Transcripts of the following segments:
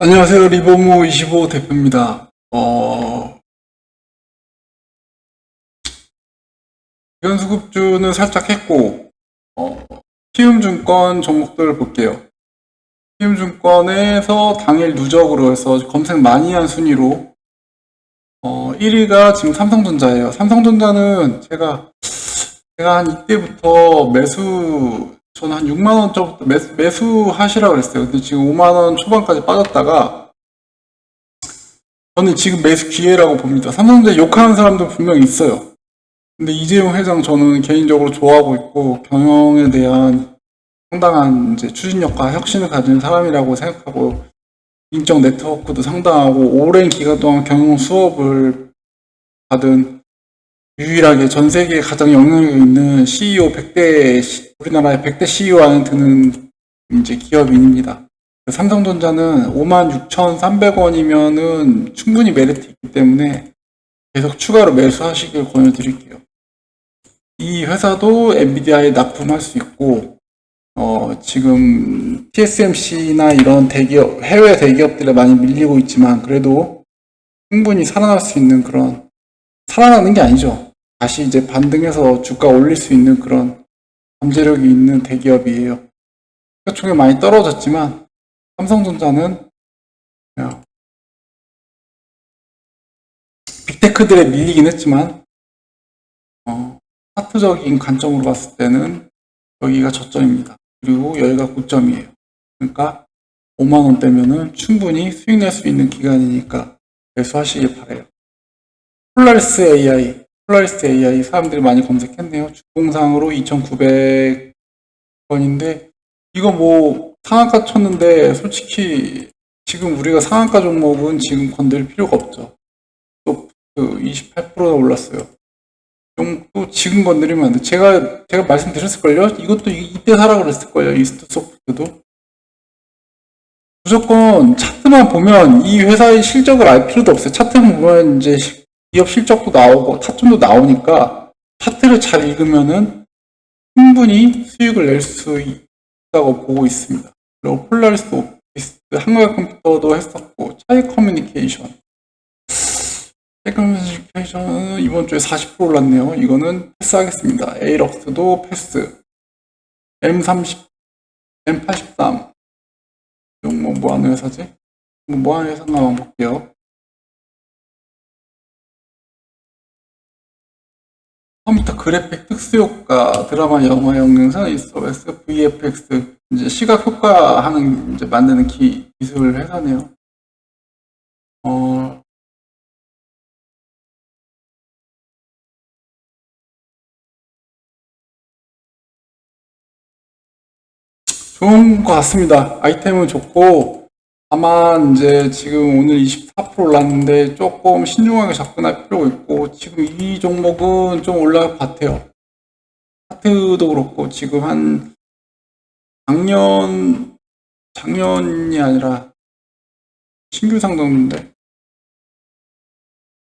안녕하세요. 리버무 25 대표입니다. 어, 연수급주는 살짝 했고, 어, 키움증권 종목들 볼게요. 키움증권에서 당일 누적으로 해서 검색 많이 한 순위로, 어, 1위가 지금 삼성전자예요. 삼성전자는 제가, 제가 한 이때부터 매수, 저는 한 6만원 전부터 매수, 매수하시라고 그랬어요. 근데 지금 5만 원 초반까지 빠졌다가, 저는 지금 매수 기회라고 봅니다. 삼성전자 욕하는 사람도 분명 있어요. 근데 이재용 회장 저는 개인적으로 좋아하고 있고, 경영에 대한 상당한 이제 추진력과 혁신을 가진 사람이라고 생각하고, 인적 네트워크도 상당하고, 오랜 기간 동안 경영 수업을 받은 유일하게 전 세계에 가장 영향력 있는 CEO 100대, 우리나라의 100대 CEO 안에 드는 이제 기업인입니다. 삼성전자는 56,300원이면은 충분히 메리트 있기 때문에 계속 추가로 매수하시길 권유드릴게요. 이 회사도 엔비디아에 납품할 수 있고, 어, 지금 TSMC나 이런 대기업, 해외 대기업들에 많이 밀리고 있지만, 그래도 충분히 살아날 수 있는 그런, 살아나는 게 아니죠. 다시 이제 반등해서 주가 올릴 수 있는 그런 잠재력이 있는 대기업이에요. 시가 총액 많이 떨어졌지만, 삼성전자는 빅테크들에 밀리긴 했지만, 어, 차트적인 관점으로 봤을 때는 여기가 저점입니다. 그리고 여기가 고점이에요. 그러니까 5만 원대면은 충분히 수익 낼 수 있는 기간이니까 매수하시길 바래요. 폴라리스 AI, 폴라리스 AI 사람들이 많이 검색했네요. 주봉상으로 2,900원인데 이거 뭐 상한가 쳤는데 솔직히 지금 우리가 상한가 종목은 지금 건들 필요가 없죠. 또 그 28%가 올랐어요. 또 지금 건드리면 안 돼. 제가 제가 말씀드렸을걸요. 이것도 이- 이때 사라 그랬을걸요. 이스트 소프트도. 무조건 차트만 보면 이 회사의 실적을 알 필요도 없어요. 차트만 보면 이제 시- 기업 실적도 나오고 타점도 나오니까 차트를 잘 읽으면은 충분히 수익을 낼 수 있다고 보고 있습니다. 그리고 폴라리스 오피스, 한국의 컴퓨터도 했었고 차이 커뮤니케이션 테크노미케이션은 이번 주에 40% 올랐네요. 이거는 패스하겠습니다. 에이럭스도 패스. M30, M83. 이건 뭐, 뭐 하는 회사지? 뭐, 뭐 하는 회사나 한번 볼게요. 그래픽 특수 효과, 드라마, 영화, 영상선, 이서베스, VFX, 이제 시각 효과 하는, 이제 만드는 기, 기술 회사네요. 어, 좋은 것 같습니다. 아이템은 좋고, 다만 이제 지금 오늘 24% 올랐는데 조금 신중하게 접근할 필요가 있고, 지금 이 종목은 좀 올라갈 것 같아요. 하트도 그렇고, 지금 한 작년, 작년이 아니라 신규 상승인데,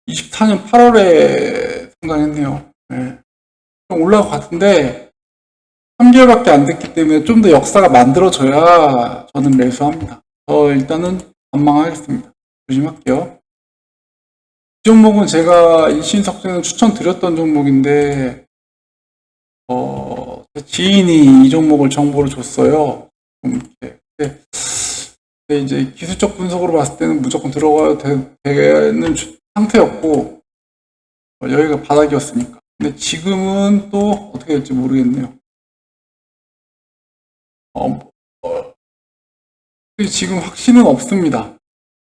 24년 8월에 상장했네요. 네. 좀 올라갈 것 같은데, 3개월밖에 안 됐기 때문에 좀 더 역사가 만들어져야 저는 매수합니다. 저 일단은 관망하겠습니다. 조심할게요. 이 종목은 제가 일신석재는 추천드렸던 종목인데, 어, 제 지인이 이 종목을 정보를 줬어요. 근데, 근데 이제 기술적 분석으로 봤을 때는 무조건 들어가야 되, 주- 상태였고, 어, 여기가 바닥이었으니까. 근데 지금은 또 어떻게 될지 모르겠네요. 어, 어, 지금 확신은 없습니다.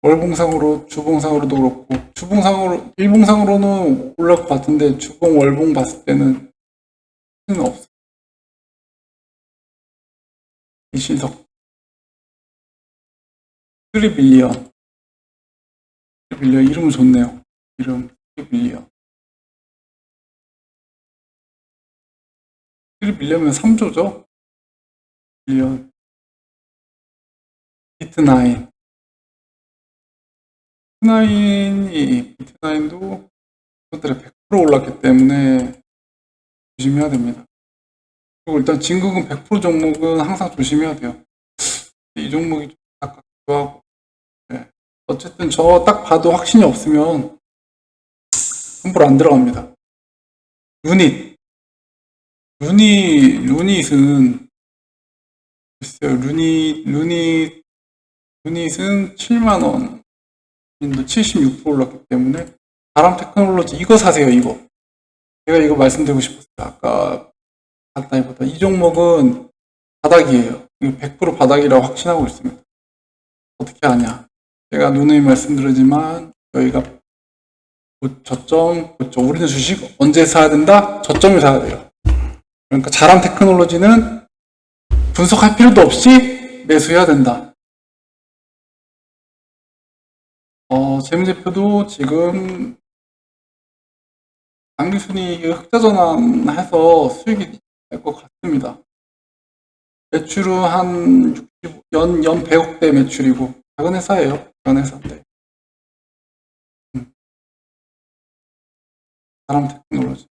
월봉상으로, 주봉상으로도 그렇고, 주봉상으로, 일봉상으로는 올라갈 것 같은데, 주봉, 월봉 봤을 때는 확신은 없어요. 이신석. 트리빌리언. 트리빌리언, 이름은 좋네요. 이름, 트리빌리언. 트리빌리언은 3조죠? 빌리언. 비트나인. 비트나인이, 비트나인도 그들의 100% 올랐기 때문에 조심해야 됩니다. 그리고 일단 진국은 100% 종목은 항상 조심해야 돼요. 이 종목이 좀 아깝기도 하고. 어쨌든 저 딱 봐도 확신이 없으면 함부로 안 들어갑니다. 루닛. 루닛, 루닛은, 글쎄요, 루닛, 루닛, 루닛은 7만원, 76% 올랐기 때문에, 바람 테크놀로지, 이거 사세요, 이거. 제가 이거 말씀드리고 싶었어요. 아까, 봤다기보다. 이 종목은 바닥이에요. 100% 바닥이라고 확신하고 있습니다. 어떻게 하냐. 제가 누누이 말씀드리지만, 저희가 고- 저점, 고점. 우리는 주식 언제 사야 된다? 저점에 사야 돼요. 그러니까 자람 테크놀로지는 분석할 필요도 없이 매수해야 된다. 재무제표도 지금 당기순이익 흑자 전환해서 수익이 될 것 같습니다. 매출은 한 60, 연, 연 100억대 매출이고, 작은 회사예요. 작은 회사인데. 사람 테크놀로지.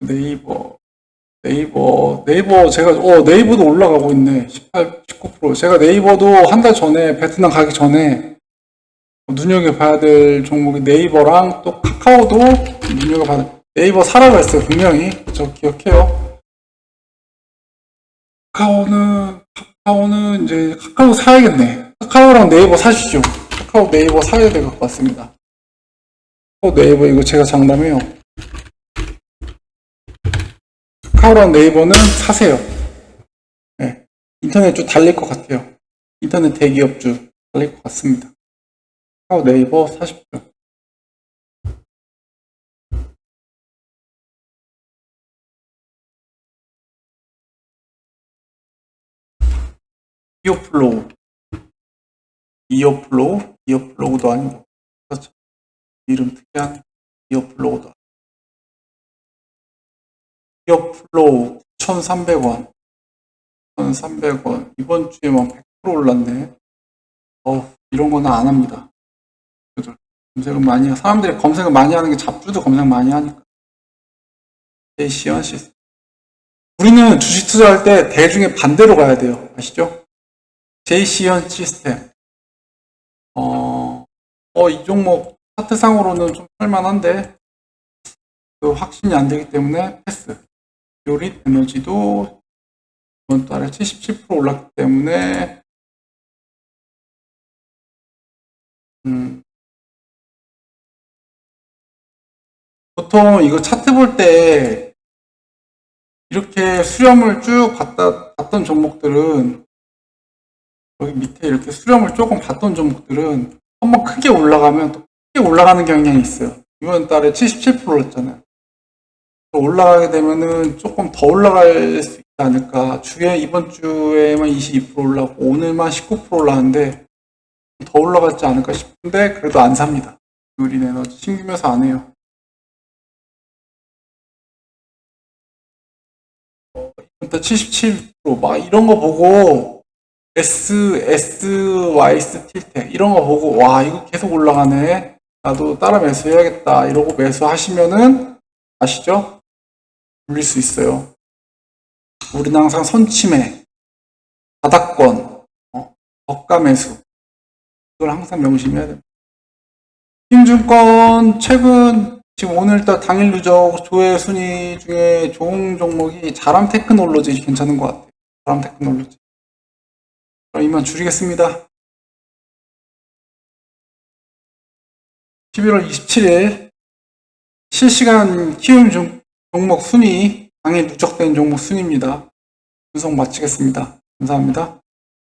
네이버, 네이버, 네이버, 제가, 어, 네이버도 올라가고 있네. 18, 19%. 제가 네이버도 한 달 전에, 베트남 가기 전에, 눈여겨봐야 될 종목이 네이버랑 또 카카오도 눈여겨봐야 될, 네이버 사라고 했어요, 분명히. 저 기억해요. 카카오는, 카카오는 이제, 카카오 사야겠네. 카카오랑 네이버 사시죠. 카카오 네이버 사야 될 것 같습니다. 어, 네이버 이거 제가 장담해요. 카카오랑 네이버는 사세요. 네. 인터넷 주 달릴 것 같아요. 인터넷 대기업주 달릴 것 같습니다. 카카오 네이버 사십시오. 이어플로우 이어플로우 이어플로우도 아니고 그렇죠. 이름 특이한 이어플로우다. 이어플로우 9,300원. 1,300원. 이번 주에만 100% 올랐네. 어우, 이런 거는 안 합니다. 그죠? 검색을 많이, 하- 사람들이 검색을 많이 하는 게 잡주도 검색 많이 하니까. 제이시언 시스템. 우리는 주식 투자할 때 대중의 반대로 가야 돼요. 아시죠? 제이시언 시스템. 어, 어, 이 종목 차트상으로는 좀 할만한데 그 확신이 안 되기 때문에 패스. 요릿 에너지도 이번 달에 77% 올랐기 때문에 음, 보통 이거 차트 볼 때 이렇게 수렴을 쭉 봤다, 봤던 종목들은 여기 밑에 이렇게 수렴을 조금 봤던 종목들은 한번 크게 올라가면 또 크게 올라가는 경향이 있어요. 이번 달에 77% 올랐잖아요. 또 올라가게 되면은 조금 더 올라갈 수 있지 않을까. 주에 이번 주에만 22% 올라가고 오늘만 19% 올라가는데 더 올라갔지 않을까 싶은데 그래도 안 삽니다. 유린 에너지 신기면서 안 해요. 어, 이번 달 77%막 이런 거 보고 S, S, Y 스틸테 이런 거 보고 와 이거 계속 올라가네 나도 따라 매수해야겠다 이러고 매수하시면은 아시죠? 물릴 수 있어요. 우리는 항상 선침해 바닥권 어, 저가 매수. 이걸 항상 명심해야 됩니다. 힘증권 최근 지금 오늘따라 당일 누적 조회 순위 중에 좋은 종목이 자람 테크놀로지 괜찮은 것 같아요. 자람 테크놀로지. 그럼 이만 줄이겠습니다. 11월 27일 실시간 키움 종- 종목 순위, 당일 누적된 종목 순위입니다. 분석 마치겠습니다. 감사합니다.